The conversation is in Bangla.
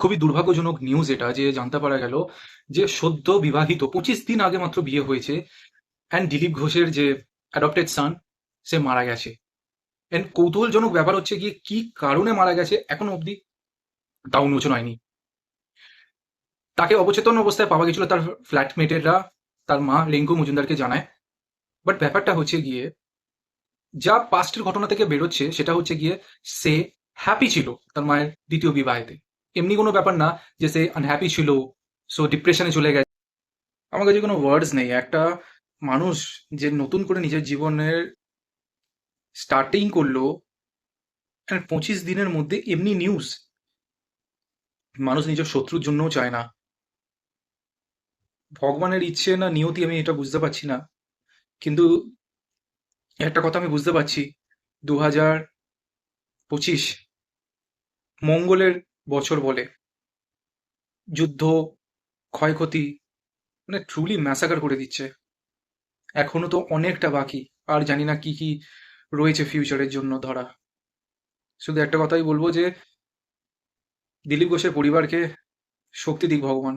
খুবই দুর্ভাগ্যজনক নিউজ এটা যে জানতে পারা গেল যে সদ্য বিবাহিত, পঁচিশ দিন আগে মাত্র বিয়ে হয়েছে অ্যান্ড দিলীপ ঘোষের যে অ্যাডপ্টেড সান সে মারা গেছে। অ্যান্ড কৌতূহলজনক ব্যাপার হচ্ছে গিয়ে কি কারণে মারা গেছে এখনও অবধি তা উন্মোচন হয়নি তাকে অবচেতন অবস্থায় পাওয়া গেছিল তার ফ্ল্যাটমেটেররা তার মা রিঙ্কু মজুমদারকে জানায়। বাট ব্যাপারটা হচ্ছে গিয়ে যা পাস্টের ঘটনা থেকে বেরোচ্ছে সেটা হচ্ছে গিয়ে সে হ্যাপি ছিল তার মায়ের দ্বিতীয় বিবাহেতে। এমনি কোনো ব্যাপার না যে সে আনহ্যাপি ছিল সো ডিপ্রেশনে চলে গেছে। আমার কাছে কোনো ওয়ার্ডস নেই। একটা মানুষ যে নতুন করে নিজের জীবনের স্টার্টিং করল পঁচিশ দিনের মধ্যে এমনি নিউজ মানুষ নিজের শত্রুর জন্যও চায় না। ভগবানের ইচ্ছে না নিয়তি আমি এটা বুঝতে পারছি না। কিন্তু একটা কথা আমি বুঝতে পারছি দু হাজার পঁচিশ মঙ্গলের বছর বলে। যুদ্ধ, ক্ষয়ক্ষতি মানে ট্রুলি ম্যাসাকার করে দিচ্ছে। এখনও তো অনেকটা বাকি, আর জানি না কি কি রয়েছে ফিউচারের জন্য ধরা। শুধু একটা কথাই বলব যে, দিলীপ ঘোষের পরিবারকে শক্তি দিক ভগবান।